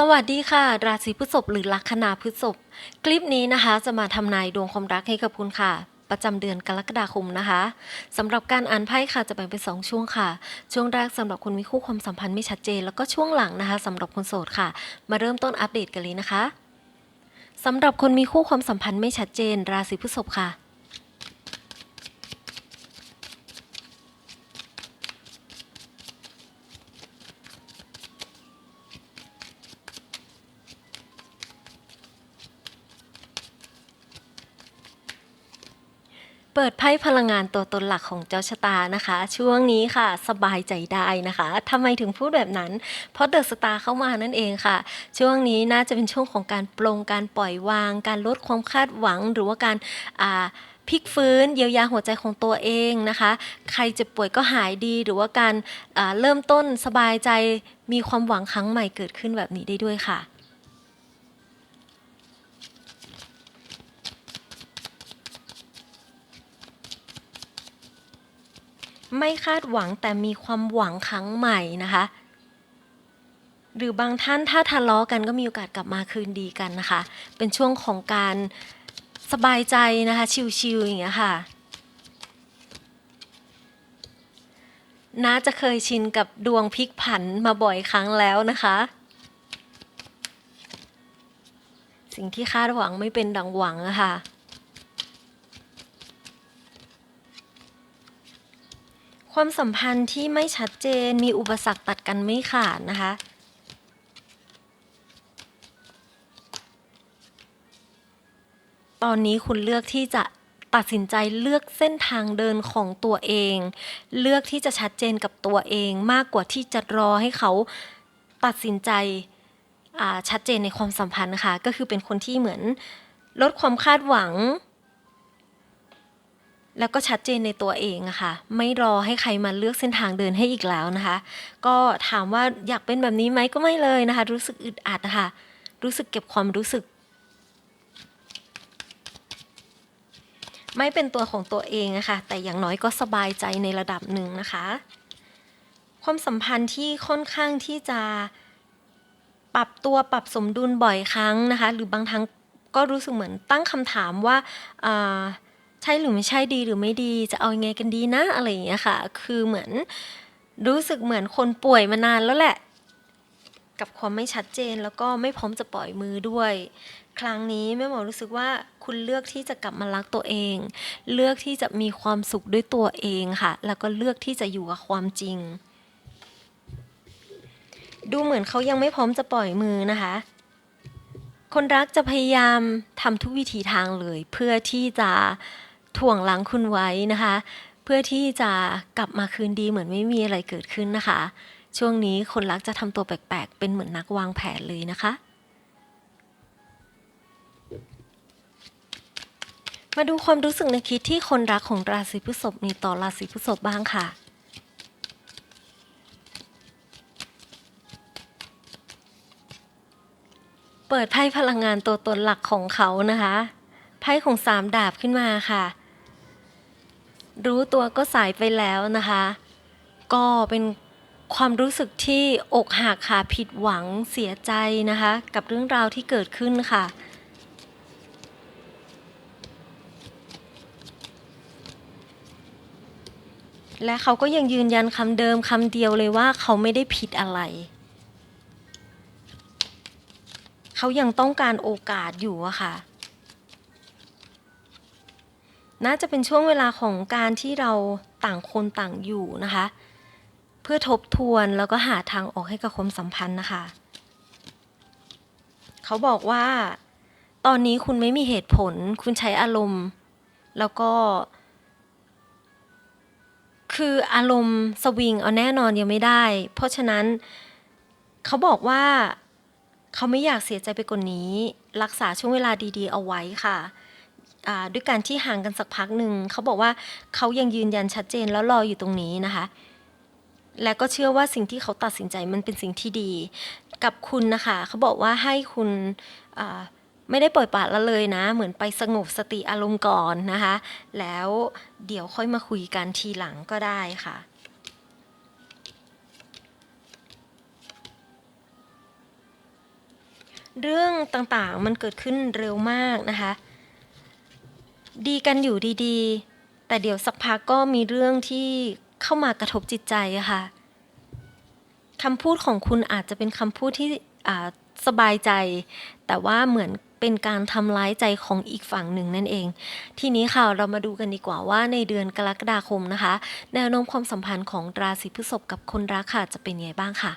สวัสดีค่ะ ราศีพฤษภหรือลัคนาพฤษภคลิปนี้นะคะ จะมาทำนายดวงความรักให้กับคุณค่ะ ประจำเดือนกรกฎาคมนะคะสำหรับการอ่านไพ่ค่ะจะแบ่งเป็นสองช่วงค่ะ ช่วงแรกสำหรับคนมีคู่ความสัมพันธ์ไม่ชัดเจน แล้วก็ช่วงหลังนะคะสำหรับคนโสดค่ะ มาเริ่มต้นอัปเดตกันเลยนะคะสำหรับคนมีคู่ความสัมพันธ์ไม่ชัดเจน ราศีพฤษภค่ะ เปิดไพ่พลังงานตัวตนหลักของเจ้าชะตานะคะ ช่วงนี้ค่ะสบายใจได้นะคะทำไมถึงพูดแบบนั้น เพราะเดอะสตาร์เข้ามานั่นเองค่ะ ช่วงนี้น่าจะเป็นช่วงของการปลงการปล่อยวาง การลดความคาดหวังหรือว่าการอ่าพลิกฟื้นเยียวยาหัวใจของตัวเองนะคะ ใครเจ็บป่วยก็หายดี หรือว่าการเริ่มต้นสบายใจมีความหวังครั้งใหม่เกิดขึ้นแบบนี้ได้ด้วยค่ะ ไม่คาดหวังแต่มีความหวังครั้งใหม่นะคะ หรือบางท่านถ้าทะเลาะกันก็มีโอกาสกลับมาคืนดีกันนะคะ เป็นช่วงของการสบายใจนะคะ ชิลๆอย่างเงี้ยค่ะน้าจะเคยชินกับดวงพลิกผันมาบ่อยครั้งแล้วนะคะ สิ่งที่คาดหวังไม่เป็นดังหวังอะค่ะ ความสัมพันธ์ที่ไม่ชัดเจนมีอุปสรรคตัดกันไม่ขาดนะคะ ตอนนี้คุณเลือกที่จะตัดสินใจเลือกเส้นทางเดินของตัวเอง เลือกที่จะชัดเจนกับตัวเองมากกว่าที่จะรอให้เขาตัดสินใจชัดเจนในความสัมพันธ์นะคะก็คือเป็นคนที่เหมือนลดความคาดหวัง แล้วก็ชัดเจนในตัวเองอะค่ะ ไม่รอให้ใครมาเลือกเส้นทางเดินให้อีกแล้วนะคะ ก็ถามว่าอยากเป็นแบบนี้ไหมก็ไม่เลยนะคะ รู้สึกอึดอัดนะคะรู้สึกเก็บความรู้สึก ไม่เป็นตัวของตัวเองอะค่ะแต่อย่างน้อยก็สบายใจในระดับหนึ่งนะคะ ความสัมพันธ์ที่ค่อนข้างที่จะปรับตัวปรับสมดุลบ่อยครั้งนะคะ หรือบางครั้งก็รู้สึกเหมือนตั้งคำถามว่าอ่า ใช่หรือไม่ใช่ดีหรือไม่ดีจะเอายังไงกันดีนะอะไรอย่างเงี้ยค่ะ คือเหมือนรู้สึกเหมือนคนป่วยมานานแล้วแหละ กับความไม่ชัดเจนแล้วก็ไม่พร้อมจะปล่อยมือด้วย ครั้งนี้แม่หมอรู้สึกว่าคุณเลือกที่จะกลับมารักตัวเอง เลือกที่จะมีความสุขด้วยตัวเองค่ะ แล้วก็เลือกที่จะอยู่กับความจริง ดูเหมือนเขายังไม่พร้อมจะปล่อยมือนะคะคนรักจะพยายามทำทุกวิถีทางเลย เพื่อที่จะ ถ่วงหลังคุณไว้นะคะ เพื่อที่จะกลับมาคืนดีเหมือนไม่มีอะไรเกิดขึ้นนะคะ ช่วงนี้คนรักจะทำตัวแปลกๆ เป็นเหมือนนักวางแผนเลยนะคะ มาดูความรู้สึกในคิดที่คนรักของราศีพฤษภมีต่อราศีพฤษภบ้างค่ะเปิดไพ่พลังงานตัวตนหลักของเขานะคะ ไพ่ของสามดาบขึ้นมาค่ะ รู้ตัวก็สายไปแล้วนะคะ ก็เป็นความรู้สึกที่อกหักค่ะผิดหวังเสียใจนะคะ กับเรื่องราวที่เกิดขึ้นค่ะ และเขาก็ยังยืนยันคำเดิมคำเดียวเลยว่าเขาไม่ได้ผิดอะไร เขายังต้องการโอกาสอยู่อะค่ะ น่าจะเป็นช่วงเวลาของการที่เราต่างคนต่างอยู่นะคะ เพื่อทบทวนแล้วก็หาทางออกให้กับความสัมพันธ์นะคะ เขาบอกว่า ตอนนี้คุณไม่มีเหตุผล คุณใช้อารมณ์ แล้วก็ คืออารมณ์สวิงเอาแน่นอนยังไม่ได้ เพราะฉะนั้นเขาบอกว่า เขาไม่อยากเสียใจไปกว่านี้ รักษาช่วงเวลาดี ๆ เอาไว้ค่ะ ด้วยการที่ห่างกันสักพักหนึ่งเขาบอกว่าเขายังยืนยันชัดเจนแล้วรออยู่ตรงนี้นะคะ และก็เชื่อว่าสิ่งที่เขาตัดสินใจมันเป็นสิ่งที่ดี กับคุณนะคะเขาบอกว่าให้คุณไม่ได้ปล่อยปละละเลยนะ เหมือนไปสงบสติอารมณ์ก่อนนะคะ แล้วเดี๋ยวค่อยมาคุยกันทีหลังก็ได้ค่ะเรื่องต่างๆ มันเกิดขึ้นเร็วมากนะคะ ดีกันอยู่ดีๆ แต่เดี๋ยวสักพักก็มีเรื่องที่เข้ามากระทบจิตใจอะค่ะคำพูดของคุณอาจจะเป็นคำพูดที่สบายใจ แต่ว่าเหมือนเป็นการทำร้ายใจของอีกฝั่งหนึ่งนั่นเอง ทีนี้ค่ะเรามาดูกันดีกว่าว่าในเดือนกรกฎาคมนะคะ แนวโน้มความสัมพันธ์ของราศีพฤษภกับคนรักค่ะจะเป็นยังไงบ้างค่ะ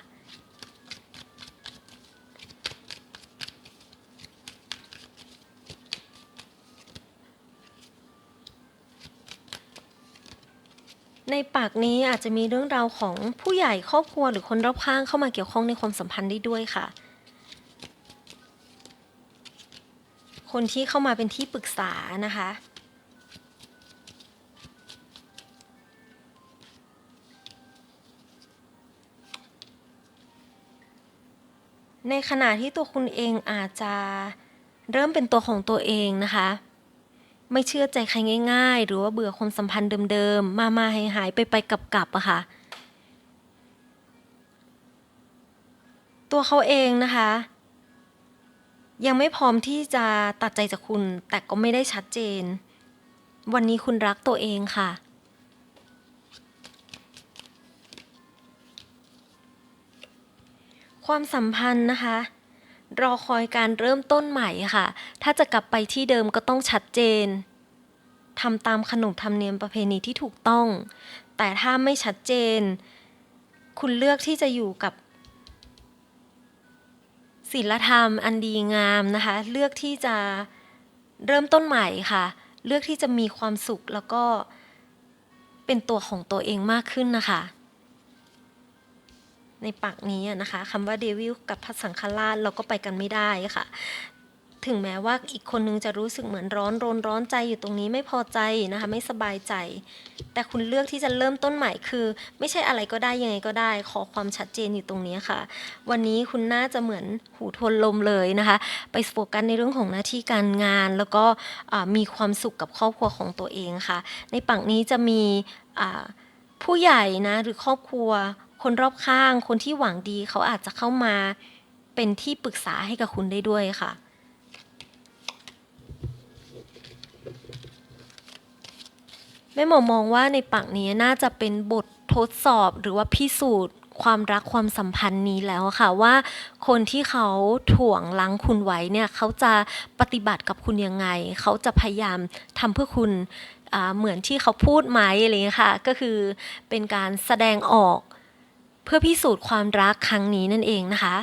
ในปากนี้อาจจะมีเรื่องราวของผู้ใหญ่ครอบครัวหรือคนรอบข้างเข้ามาเกี่ยวข้องในความสัมพันธ์ได้ด้วยค่ะ คนที่เข้ามาเป็นที่ปรึกษานะคะ ในขณะที่ตัวคุณเองอาจจะเริ่มเป็นตัวของตัวเองนะคะ ไม่เชื่อใจใครง่าย ๆ หรือว่าเบื่อความสัมพันธ์เดิมๆ มามาหายหายไปไปกลับกลับๆอะค่ะ ตัวเขาเองนะคะ ยังไม่พร้อมที่จะตัดใจจากคุณ แต่ก็ไม่ได้ชัดเจน วันนี้คุณรักตัวเองค่ะความสัมพันธ์นะคะ รอคอยการเริ่มต้นใหม่ค่ะ ถ้าจะกลับไปที่เดิมก็ต้องชัดเจนทำตามขนบธรรมเนียมประเพณีที่ถูกต้อง แต่ถ้าไม่ชัดเจน คุณเลือกที่จะอยู่กับศีลธรรมอันดีงามนะคะ เลือกที่จะเริ่มต้นใหม่ค่ะ เลือกที่จะมีความสุขแล้วก็เป็นตัวของตัวเองมากขึ้นนะคะ ในปากนี้นะคะคำว่าเดวิลกับพระสังฆราชเราก็ไปกันไม่ได้ค่ะ ถึงแม้ว่าอีกคนนึงจะรู้สึกเหมือนร้อนรนร้อนใจอยู่ตรงนี้ไม่พอใจนะคะ ไม่สบายใจ แต่คุณเลือกที่จะเริ่มต้นใหม่คือ ไม่ใช่อะไรก็ได้ยังไงก็ได้ ขอความชัดเจนอยู่ตรงนี้ค่ะ วันนี้คุณน่าจะเหมือนหูทวนลมเลยนะคะ ไปโฟกัสในเรื่องของหน้าที่การงาน แล้วก็มีความสุขกับครอบครัวของตัวเองค่ะ ในปังนี้จะมีผู้ใหญ่นะหรือครอบครัว คนรอบข้าง คนที่หวังดีเขาอาจจะเข้ามาเป็นที่ปรึกษาให้กับคุณได้ด้วยค่ะ แม่หมอมองว่าในปักนี้น่าจะเป็นบททดสอบหรือว่าพิสูจน์ความรักความสัมพันธ์นี้แล้วค่ะว่าคนที่เขาถ่วงลังคุณไว้เนี่ยเขาจะปฏิบัติกับคุณยังไง เขาจะพยายามทำเพื่อคุณเหมือนที่เขาพูดไหมอะไรเงี้ยค่ะ ก็คือเป็นการแสดงออก เพื่อพิสูจน์ความรักครั้งนี้นั่นเองนะคะ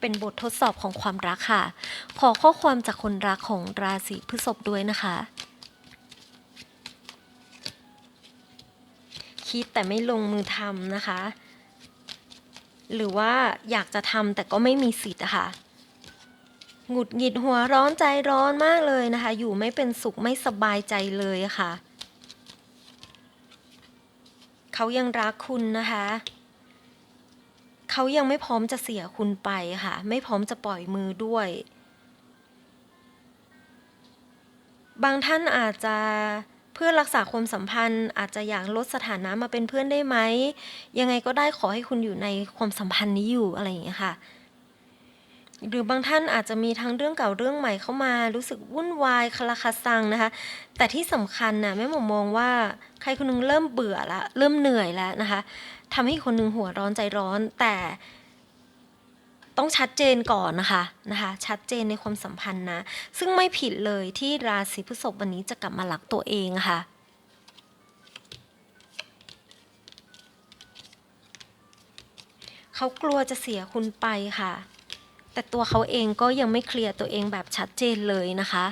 เป็นบททดสอบของความรักค่ะ ขอข้อความจากคนรักของราศีพฤษภด้วยนะคะ คิดแต่ไม่ลงมือทำนะคะ หรือว่าอยากจะทำแต่ก็ไม่มีสิทธิ์ะค่ะหงุดหงิดหัวร้อนใจร้อนมากเลยนะคะ อยู่ไม่เป็นสุขไม่สบายใจเลยะค่ะ เขายังรักคุณนะคะ เขายังไม่พร้อมจะเสียคุณไปค่ะ ไม่พร้อมจะปล่อยมือด้วย บางท่านอาจจะเพื่อรักษาความสัมพันธ์ อาจจะอยากลดสถานะมาเป็นเพื่อนได้ไหม ยังไงก็ได้ขอให้คุณอยู่ในความสัมพันธ์นี้อยู่อะไรอย่างเงี้ยค่ะ หรือบางท่านอาจจะมีทั้งเรื่องเก่าเรื่องใหม่เข้ามา รู้สึกวุ่นวายคลาคาซังนะคะ แต่ที่สำคัญนะแม่หมอมองว่าใครคนนึงเริ่มเบื่อละเริ่มเหนื่อยแล้วนะคะทำให้คนนึงหัวร้อนใจร้อนแต่ต้องชัดเจนก่อนนะคะนะคะ ชัดเจนในความสัมพันธ์นะ ซึ่งไม่ผิดเลยที่ราศีพฤษภวันนี้จะกลับมารักตัวเองะค่ะ เขากลัวจะเสียคุณไปค่ะ แต่ตัวเขาเองก็ยังไม่เคลียร์ตัวเองแบบชัดเจนเลยนะคะ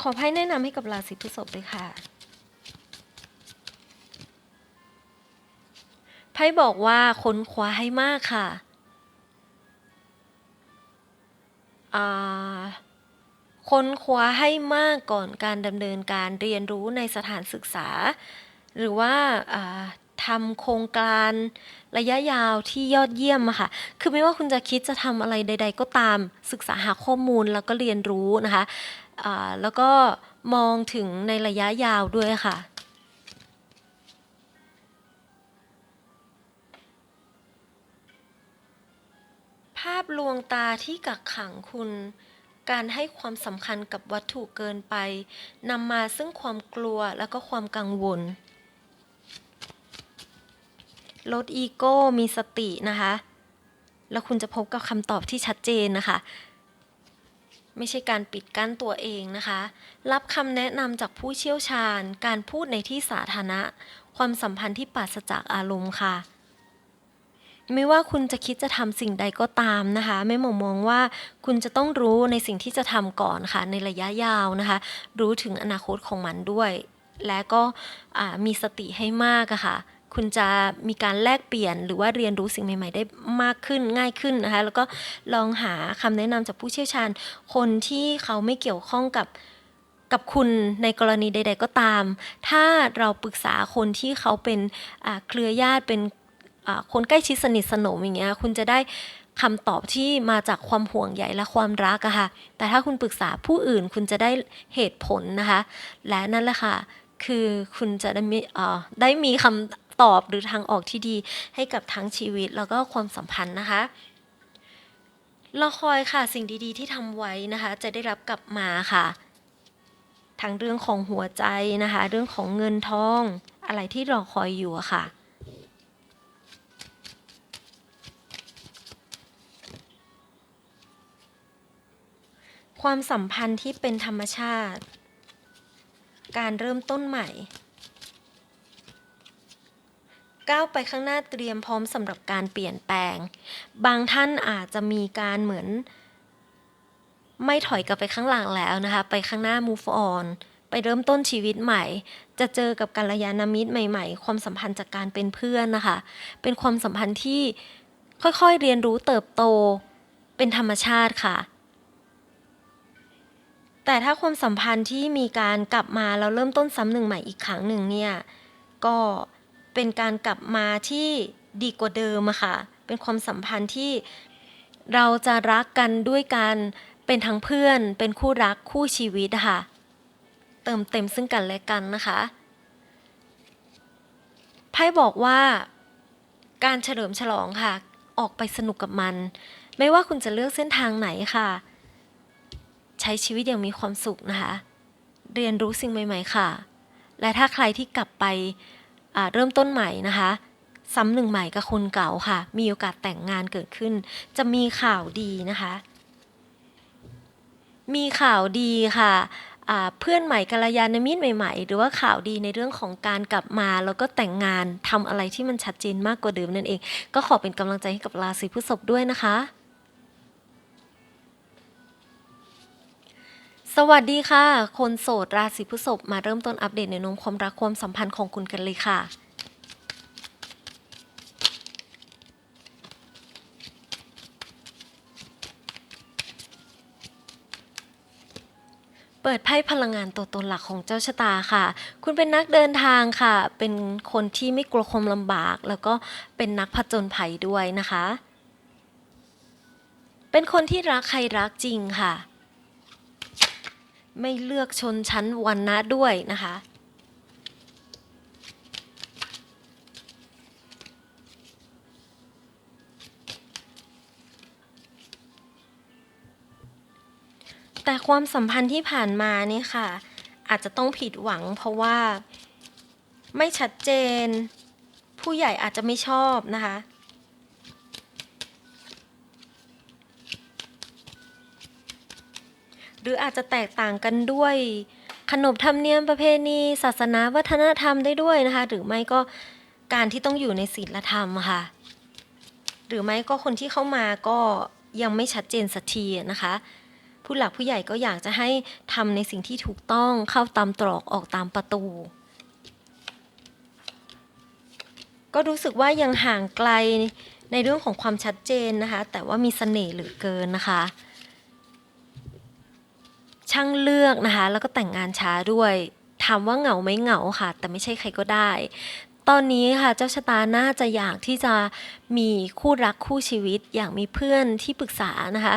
ขอไพ่แนะนำให้กับราศีพฤษภเลยค่ะไพ่บอกว่าค้นคว้าให้มากค่ะอ่า ค้นคว้าให้มากก่อนการดำเนินการเรียนรู้ในสถานศึกษา หรือว่าทำโครงการระยะยาวที่ยอดเยี่ยมค่ะ คือไม่ว่าคุณจะคิดจะทำอะไรใด ๆ ก็ตามศึกษาหาข้อมูลแล้วก็เรียนรู้นะคะอ่าแล้วก็มองถึงในระยะยาวด้วยค่ะภาพลวงตาที่กักขังคุณ การให้ความสำคัญกับวัตถุเกินไปนำมาซึ่งความกลัวแล้วก็ความกังวล ลดอีโก้มีสตินะคะ แล้วคุณจะพบกับคำตอบที่ชัดเจนนะคะ ไม่ใช่การปิดกั้นตัวเองนะคะ รับคำแนะนำจากผู้เชี่ยวชาญ การพูดในที่สาธารณะ ความสัมพันธ์ที่ปราศจากอารมณ์ค่ะ ไม่ว่าคุณจะคิดจะทำสิ่งใดก็ตามนะคะไม่หมองมองว่าคุณจะต้องรู้ในสิ่งที่จะทำก่อนค่ะ ในระยะยาวนะคะ รู้ถึงอนาคตของมันด้วย และก็มีสติให้มากะค่ะ คุณจะมีการแลกเปลี่ยนหรือว่าเรียนรู้สิ่งใหม่ ๆ ได้มากขึ้นง่ายขึ้นนะคะ แล้วก็ลองหาคำแนะนำจากผู้เชี่ยวชาญ คนที่เขาไม่เกี่ยวข้องกับกับคุณในกรณีใด ๆ ก็ตาม ถ้าเราปรึกษาคนที่เขาเป็นเครือญาติเป็น คนใกล้ชิดสนิทสนมอย่างเงี้ยคุณจะได้คำตอบที่มาจากความห่วงใยและความรักอะค่ะ แต่ถ้าคุณปรึกษาผู้อื่นคุณจะได้เหตุผลนะคะ และนั่นแหละค่ะ คือคุณจะได้มีได้มีคำตอบหรือทางออกที่ดีให้กับทั้งชีวิตแล้วก็ความสัมพันธ์นะคะรอคอยค่ะสิ่งดีๆ ที่ทำไว้นะคะ จะได้รับกลับมาค่ะทั้งเรื่องของหัวใจนะคะ เรื่องของเงินทอง อะไรที่รอคอยอยู่อะค่ะ ความสัมพันธ์ที่เป็นธรรมชาติ การเริ่มต้นใหม่ ก้าวไปข้างหน้าเตรียมพร้อมสำหรับการเปลี่ยนแปลง บางท่านอาจจะมีการเหมือน ไม่ถอยกลับไปข้างหลังแล้วนะคะ ไปข้างหน้า move on ไปเริ่มต้นชีวิตใหม่ จะเจอกับกัลยาณมิตรใหม่ ๆ ความสัมพันธ์จากการเป็นเพื่อนนะคะ เป็นความสัมพันธ์ที่ค่อยๆเรียนรู้เติบโต เป็นธรรมชาติค่ะ แต่ถ้าความสัมพันธ์ที่มีการกลับมาแล้วเริ่มต้นซ้ำหนึ่งใหม่อีกครั้งหนึ่งเนี่ยก็เป็นการกลับมาที่ดีกว่าเดิมอะค่ะ เป็นความสัมพันธ์ที่เราจะรักกันด้วยการเป็นทั้งเพื่อน เป็นคู่รักคู่ชีวิตค่ะ เติมเต็มซึ่งกันและกันนะคะไพ่บอกว่าการเฉลิมฉลองค่ะ ออกไปสนุกกับมัน ไม่ว่าคุณจะเลือกเส้นทางไหนค่ะ ใช้ชีวิตอย่างมีความสุขนะคะ เรียนรู้สิ่งใหม่ ๆ ค่ะ และถ้าใครที่กลับไปเริ่มต้นใหม่นะคะ ซ้ำหนึ่งใหม่กับคนเก่าค่ะ มีโอกาสแต่งงานเกิดขึ้น จะมีข่าวดีนะคะ มีข่าวดีค่ะเพื่อนใหม่กัลยาณมิตรใหม่ๆ หรือว่าข่าวดีในเรื่องของการกลับมาแล้วก็แต่งงานทำอะไรที่มันชัดเจนมากกว่าเดิมนั่นเอง ก็ขอเป็นกำลังใจให้กับราศีพฤษภด้วยนะคะ สวัสดีค่ะ คนโสดราศีพฤษภมาเริ่มต้นอัปเดตในนมความรักความสัมพันธ์ของคุณกันเลยค่ะ เปิดไพ่พลังงานตัวตนหลักของเจ้าชะตาค่ะ คุณเป็นนักเดินทางค่ะ เป็นคนที่ไม่กลัวความลำบาก แล้วก็เป็นนักผจญภัยด้วยนะคะ เป็นคนที่รักใครรักจริงค่ะ ไม่เลือกชนชั้นวันนะด้วยนะคะ แต่ความสัมพันธ์ที่ผ่านมานี่ค่ะ อาจจะต้องผิดหวังเพราะว่าไม่ชัดเจน ผู้ใหญ่อาจจะไม่ชอบนะคะ หรืออาจจะแตกต่างกันด้วย ขนบธรรมเนียมประเพณี ศาสนาวัฒนธรรมได้ด้วยนะคะ หรือไม่ก็การที่ต้องอยู่ในศีลธรรมค่ะ หรือไม่ก็คนที่เข้ามาก็ยังไม่ชัดเจนสักทีนะคะ ผู้หลักผู้ใหญ่ก็อยากจะให้ทำในสิ่งที่ถูกต้องเข้าตามตรอกออกตามประตู ก็รู้สึกว่ายังห่างไกลในเรื่องของความชัดเจนนะคะ แต่ว่ามีเสน่ห์เหลือเกินนะคะ ช่างเลือกนะคะ แล้วก็แต่งงานช้าด้วยถามว่าเหงาไหมเหงาค่ะ แต่ไม่ใช่ใครก็ได้ ตอนนี้ค่ะเจ้าชะตาน่าจะอยากที่จะมีคู่รักคู่ชีวิต อยากมีเพื่อนที่ปรึกษานะคะ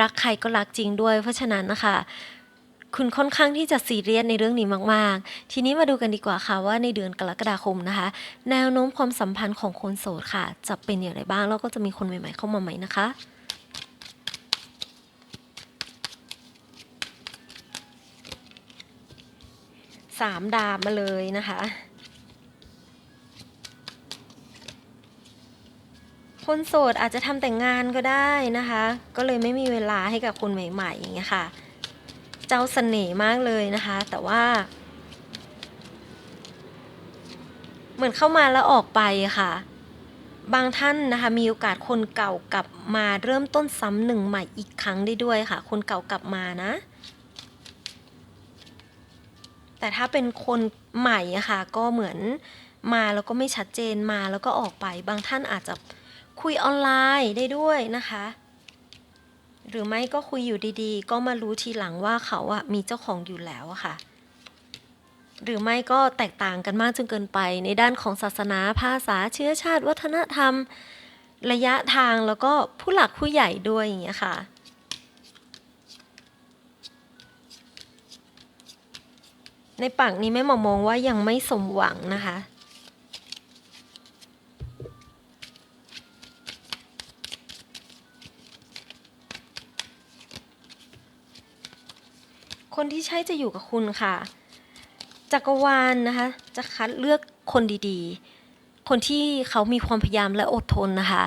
รักใครก็รักจริงด้วย เพราะฉะนั้นนะคะคุณค่อนข้างที่จะซีเรียสในเรื่องนี้มาก ๆ ทีนี้มาดูกันดีกว่าค่ะว่าในเดือนกรกฎาคมนะคะ แนวโน้มความสัมพันธ์ของคนโสดค่ะ จะเป็นอย่างไรบ้างแล้วก็จะมีคนใหม่ ๆ เข้ามาไหมนะคะ สามดาบมาเลยนะคะ คนโสดอาจจะทำแต่งงานก็ได้นะคะ ก็เลยไม่มีเวลาให้กับคนใหม่ ๆ อย่างเงี้ยค่ะ เจ้าเสน่ห์มากเลยนะคะ แต่ว่า เหมือนเข้ามาแล้วออกไปค่ะ บางท่านนะคะ มีโอกาสคนเก่ากลับมาเริ่มต้นซ้ำหนึ่งใหม่อีกครั้งได้ด้วยค่ะ คนเก่ากลับมานะ แต่ถ้าเป็นคนใหม่อะค่ะก็เหมือนมาแล้วก็ไม่ชัดเจนมาแล้วก็ออกไป บางท่านอาจจะคุยออนไลน์ได้ด้วยนะคะ หรือไม่ก็คุยอยู่ดีๆ ก็มารู้ทีหลังว่าเขาอะมีเจ้าของอยู่แล้วอะค่ะ หรือไม่ก็แตกต่างกันมากจนเกินไป ในด้านของศาสนาภาษาเชื้อชาติ วัฒนธรรม ระยะทางแล้วก็ผู้หลักผู้ใหญ่ด้วยอย่างเงี้ยค่ะ ในปักนี้แม่หมอมองว่ายังไม่สมหวังนะคะ คนที่ใช่จะอยู่กับคุณค่ะ จักรวาลนะคะ จะคัดเลือกคนดีๆ คนที่เขามีความพยายามและอดทนนะคะ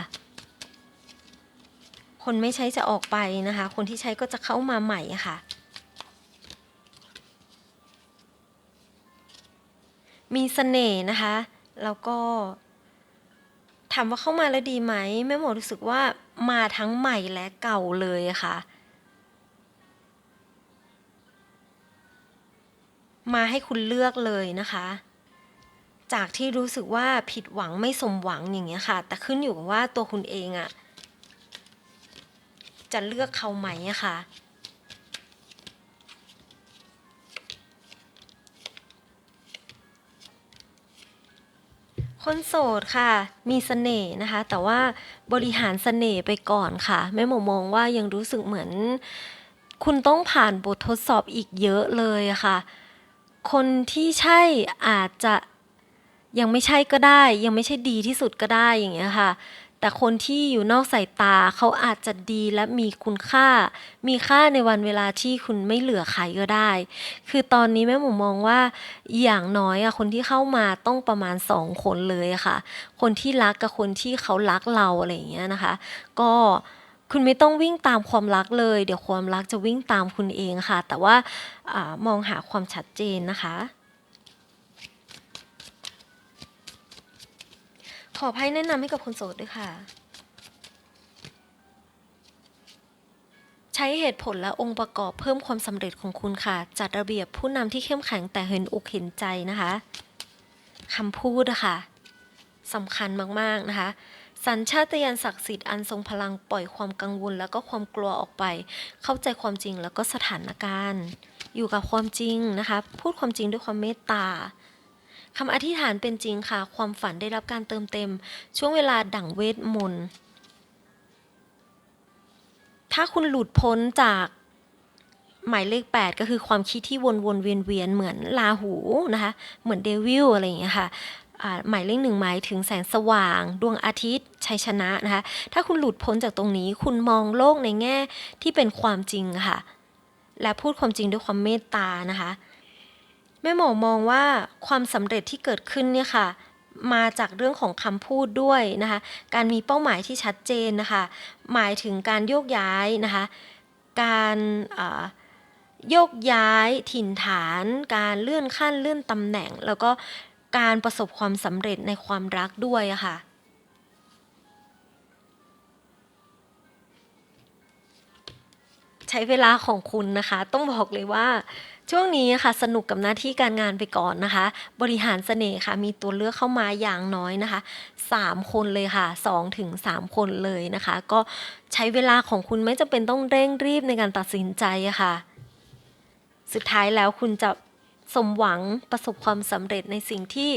คนไม่ใช่จะออกไปนะคะ คนที่ใช้ก็จะเข้ามาใหม่ค่ะ มีเสน่ห์นะคะ แล้วก็ถามว่าเข้ามาแล้วดีไหมแม่หมอรู้สึกว่ามาทั้งใหม่และเก่าเลยะค่ะ มาให้คุณเลือกเลยนะคะ จากที่รู้สึกว่าผิดหวังไม่สมหวังอย่างเงี้ยค่ะ แต่ขึ้นอยู่กับว่าตัวคุณเองอะจะเลือกเขาไหมอะค่ะ คนโสดค่ะ มีเสน่ห์นะคะ แต่ว่าบริหารเสน่ห์ไปก่อนค่ะแม่หมอมองว่ายังรู้สึกเหมือน คุณต้องผ่านบททดสอบอีกเยอะเลยค่ะ คนที่ใช่อาจจะยังไม่ใช่ก็ได้ ยังไม่ใช่ดีที่สุดก็ได้อย่างเงี้ยค่ะ แต่คนที่อยู่นอกสายตาเขาอาจจะดีและมีคุณค่า มีค่าในวันเวลาที่คุณไม่เหลือใครก็ได้ คือตอนนี้แม่หมูมองว่าอย่างน้อยอะคนที่เข้ามาต้องประมาณสองคนเลยค่ะ คนที่รักกับคนที่เขารักเราอะไรอย่างเงี้ยนะคะ ก็คุณไม่ต้องวิ่งตามความรักเลย เดี๋ยวความรักจะวิ่งตามคุณเองค่ะ แต่ว่าอามองหาความชัดเจนนะคะ ขอไพ่แนะนำให้กับคนโสดด้วยค่ะ ใช้เหตุผลและองค์ประกอบเพิ่มความสำเร็จของคุณค่ะ จัดระเบียบผู้นำที่เข้มแข็งแต่เห็นอกเห็นใจนะคะคำพูดอะค่ะสำคัญมากๆนะคะสัญชาตญาณศักดิ์สิทธิ์อันทรงพลังปล่อยความกังวล แล้วก็ความกลัวออกไป เข้าใจความจริงแล้วก็สถานการณ์ อยู่กับความจริงนะคะ พูดความจริงด้วยความเมตตา คำอธิษฐานเป็นจริงค่ะ ความฝันได้รับการเติมเต็ม ช่วงเวลาดั่งเวทมนต์ ถ้าคุณหลุดพ้นจากหมายเลข 8 ก็คือความคิดที่วนวนเวียนเวียนๆเหมือนลาหูนะคะ เหมือนเดวิลอะไรอย่างเงี้ยค่ะหมายเลขหนึ่งหมายถึงแสงสว่าง ดวงอาทิตย์ชัยชนะนะคะ ถ้าคุณหลุดพ้นจากตรงนี้ คุณมองโลกในแง่ที่เป็นความจริงค่ะ และพูดความจริงด้วยความเมตตานะคะ แม่หมอมองว่าความสำเร็จที่เกิดขึ้นเนี่ยค่ะมาจากเรื่องของคำพูดด้วยนะคะ การมีเป้าหมายที่ชัดเจนนะคะ หมายถึงการโยกย้ายนะคะ การโยกย้ายถิ่นฐาน การเลื่อนขั้นเลื่อนตำแหน่ง แล้วก็การประสบความสำเร็จในความรักด้วยะค่ะ ใช้เวลาของคุณนะคะ ต้องบอกเลยว่า ช่วงนี้ค่ะสนุกกับหน้าที่การงานไปก่อนนะคะ บริหารเสน่ห์ค่ะ มีตัวเลือกเข้ามาอย่างน้อยนะคะ 3 คนเลยค่ะ2ถึง3คนเลยนะคะ ก็ใช้เวลาของคุณไม่จำเป็นต้องเร่งรีบในการตัดสินใจะค่ะ สุดท้ายแล้วคุณจะสมหวังประสบความสำเร็จในสิ่งที่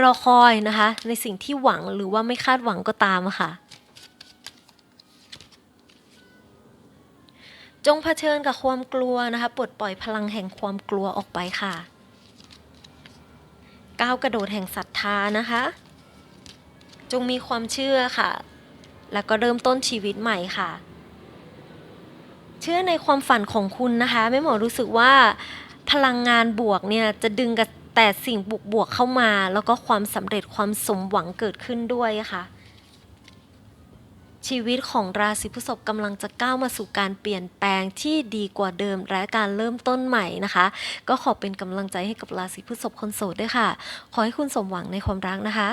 รอคอยนะคะ ในสิ่งที่หวังหรือว่าไม่คาดหวังก็ตามะค่ะ จงเผชิญกับความกลัวนะคะปลดปล่อยพลังแห่งความกลัวออกไปค่ะก้าวกระโดดแห่งศรัทธานะคะ จงมีความเชื่อค่ะ แล้วก็เริ่มต้นชีวิตใหม่ค่ะ เชื่อในความฝันของคุณนะคะแม่หมอรู้สึกว่าพลังงานบวกเนี่ยจะดึงกับแต่สิ่งบวกบวกๆเข้ามา แล้วก็ความสำเร็จความสมหวังเกิดขึ้นด้วยค่ะ ชีวิตของราศีพฤษภกำลังจะก้าวมาสู่การเปลี่ยนแปลงที่ดีกว่าเดิมและการเริ่มต้นใหม่นะคะ ก็ขอเป็นกำลังใจให้กับราศีพฤษภคนโสดด้วยค่ะ ขอให้คุณสมหวังในความรักนะคะ